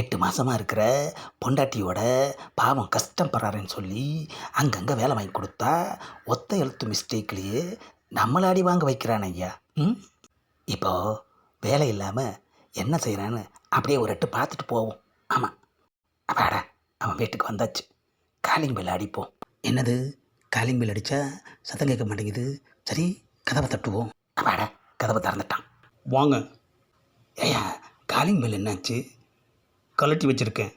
எட்டு மாசமா இருக்கிற பொண்டாட்டியோட பாவம் கஷ்டப்படுறாருன்னு சொல்லி அங்கங்கே வேலை வாங்கி கொடுத்தா ஒத்த எழுத்து மிஸ்டேக்லேயே நம்மளை அடி வாங்க வைக்கிறான் ஐயா. ம்? இப்போ வேலை இல்லாமல் என்ன செய்கிறான்னு அப்படியே ஒரு எட்டு பார்த்துட்டு போவோம். ஆமாம் அப்பாடா அவன் வீட்டுக்கு வந்தாச்சு. காலிங் பெல் அடிப்போம். என்னது? காலிங் பெல் அடித்தா சத்தம் கேட்க மாட்டேங்குது. சரி கதவை தட்டுவோம். அப்பாடா கதவை திறந்துட்டான். வாங்க. ஏயா காலிங் பெல் என்னாச்சு? கலட்டி வச்சுருக்கேன்.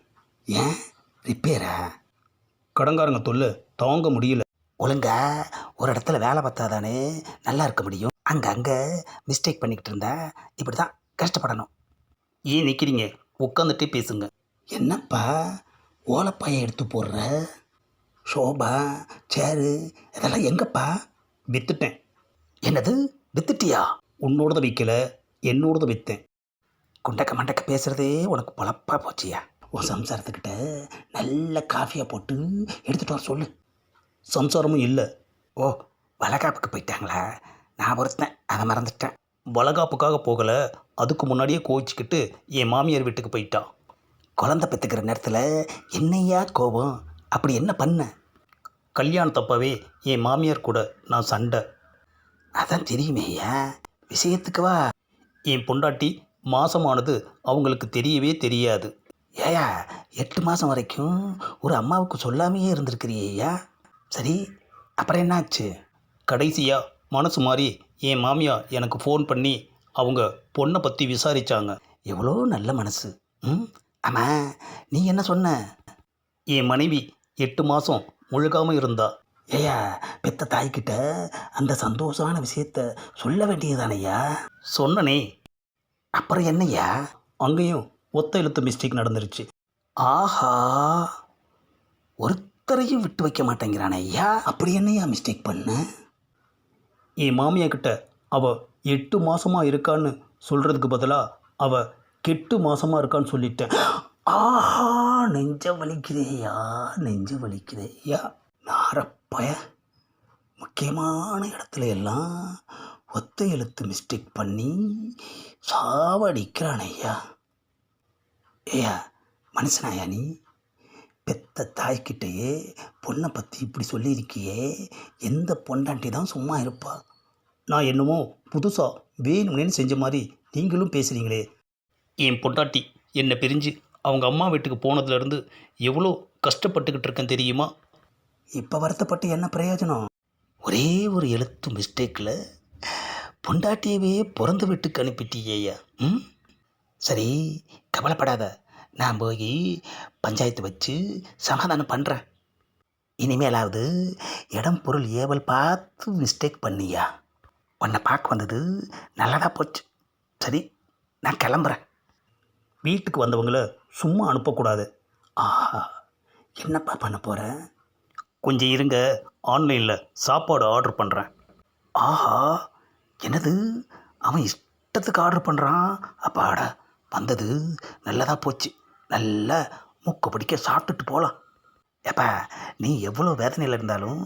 ஏன்? ரிப்பேரா? கடங்காரங்க தொல்லை தாங்க முடியல. ஒழுங்கா ஒரு இடத்துல வேலை பார்த்தாதானே நல்லா இருக்க முடியும். அங்கங்கே மிஸ்டேக் பண்ணிக்கிட்டு இருந்தா இப்படி தான் கஷ்டப்படணும். ஏன் நிற்கிறீங்க உட்காந்துட்டே பேசுங்க. என்னப்பா ஓலப்பாயை எடுத்து போடுற? ஷோபா சேரு இதெல்லாம் எங்கப்பா? வித்துட்டேன். என்னது? வித்துட்டியா? உன்னோடத விற்கல என்னோடத விற்றேன் குண்டக்க மண்டக்க பேசுகிறதே உனக்கு பொழப்பா போச்சியா? உன் சம்சாரத்துக்கிட்ட நல்ல காஃபியை போட்டு எடுத்துகிட்டு வர சொல்லு. சம்சாரமும் இல்லை. ஓ வளகாப்புக்கு போயிட்டாங்களா? நான் ஒருத்தன் அதை மறந்துட்டேன். வளகாப்புக்காக போகலை. அதுக்கு முன்னாடியே கோவிச்சிக்கிட்டு என் மாமியார் வீட்டுக்கு போயிட்டான். குழந்தை பெற்றுக்கிற நேரத்தில் என்னையா கோபம்? அப்படி என்ன பண்ண? கல்யாணத்தப்பவே என் மாமியார் கூட நான் சண்டை. அதான் தெரியுமேய்யா விஷயத்துக்கு வா. என் பொண்டாட்டி மாதமானது அவங்களுக்கு தெரியவே தெரியாது. ஏயா எட்டு மாதம் வரைக்கும் ஒரு அம்மாவுக்கு சொல்லாமையே இருந்திருக்கிறியா சரி அப்புறம் என்னாச்சு? கடைசியாக மனசு மாறி என் மாமியா எனக்கு ஃபோன் பண்ணி அவங்க பொண்ணை பற்றி விசாரித்தாங்க எவ்வளோ நல்ல மனசு. ம் ஆமாம் நீ என்ன சொன்ன? என் மனைவி எட்டு மாதம் முழுகாமல் இருந்தா. ஏயா பெத்த தாய்கிட்ட அந்த சந்தோஷமான விஷயத்த சொல்ல வேண்டியதானையா சொன்னனே அப்புறம் என்னய்யா? அங்கேயும் ஒத்த எழுத்து மிஸ்டேக் நடந்துருச்சு. ஆஹா ஒருத்தரையும் விட்டு வைக்க மாட்டேங்கிறானே ஐயா. அப்படி என்னையா மிஸ்டேக் பண்ண? என் மாமியா கிட்ட அவ எட்டு மாசமா இருக்கான்னு சொல்றதுக்கு பதிலாக அவ கெட்டு மாசமா இருக்கான்னு சொல்லிட்டேன். ஆஹா நெஞ்ச வலிக்குதேயா நெஞ்ச வலிக்குதேயா நாரப்பய முக்கியமான இடத்துல எல்லாம் ஒத்த எழுத்து மிஸ்டேக் பண்ணி சாவடிக்கிறான் ஐயா ஏயா மனுஷனாயா நீ? பெத்த தாய்கிட்டயே பொண்ணை பற்றி இப்படி சொல்லியிருக்கியே. எந்த பொண்டாட்டி தான் சும்மா இருப்பா? நான் என்னமோ புதுசாக வேணும்னு செஞ்ச மாதிரி நீங்களும் பேசுகிறீங்களே என் பொண்டாட்டி என்னை பிரிஞ்சு அவங்க அம்மா வீட்டுக்கு போனதுலேருந்து எவ்வளோ கஷ்டப்பட்டுக்கிட்டு இருக்கேன் தெரியுமா? இப்போ வருத்தப்பட்டு என்ன பிரயோஜனம்? ஒரே ஒரு எழுத்து மிஸ்டேக்கில் பொண்டாட்டியவே பிறந்து வீட்டுக்கு அனுப்பிட்டியேயா? ம்? சரி கவலைப்படாத. நான் போய் பஞ்சாயத்து வச்சு சமாதானம் பண்ணுறேன் இனிமேலாவது இடம் பொருள் ஏவல் பார்த்து மிஸ்டேக் பண்ணியா. உன்னை பார்க்க வந்தது நல்லதாக போச்சு. சரி நான் கிளம்புறேன். வீட்டுக்கு வந்தவங்கள சும்மா அனுப்பக்கூடாது. ஆஹா என்னப்பா பண்ண போகிறேன் கொஞ்சம் இருங்க ஆன்லைனில் சாப்பாடு ஆர்டர் பண்ணுறேன் ஆஹா என்னது? அவன் இஷ்டத்துக்கு ஆர்டர் பண்ணுறான் அப்பாடா வந்தது. நல்லதாக போச்சு. நல்லா மூக்கு பிடிக்க சாப்பிட்டுட்டு போகலாம் ஏப்பா நீ எவ்வளோ வேதனையில் இருந்தாலும்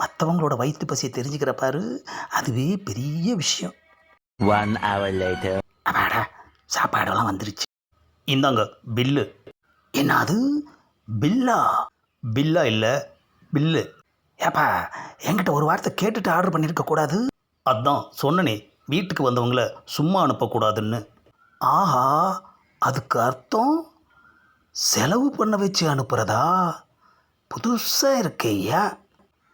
மற்றவங்களோட வயிற்று பசியை தெரிஞ்சுக்கிற பாரு. அதுவே பெரிய விஷயம். One hour later. அப்பாடா சாப்பாடெல்லாம் வந்துருச்சு. இந்தாங்க பில்லு என்ன அது பில்லா பில்லா இல்லை பில்லு ஏப்பா என்கிட்ட ஒரு வார்த்தை கேட்டுட்டு ஆர்டர் பண்ணியிருக்க கூடாது? அதான் சொன்னனே வீட்டுக்கு வந்தவங்கள சும்மா அனுப்பக்கூடாதுன்னு. ஆஹா அதுக்கு அர்த்தம்? செலவு பண்ண வச்சு அனுப்புகிறதா புதுசாக இருக்கையா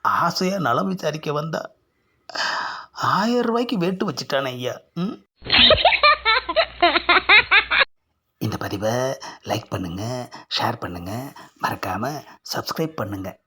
ஆசையாக நலம் விசாரிக்க வந்தா. ஆயிரம் ரூபாய்க்கு வேட்டு வச்சுட்டானே ஐயா. ம்? இந்த பதிவை லைக் பண்ணுங்கள் ஷேர் பண்ணுங்கள் மறக்காமல் சப்ஸ்கிரைப் பண்ணுங்கள்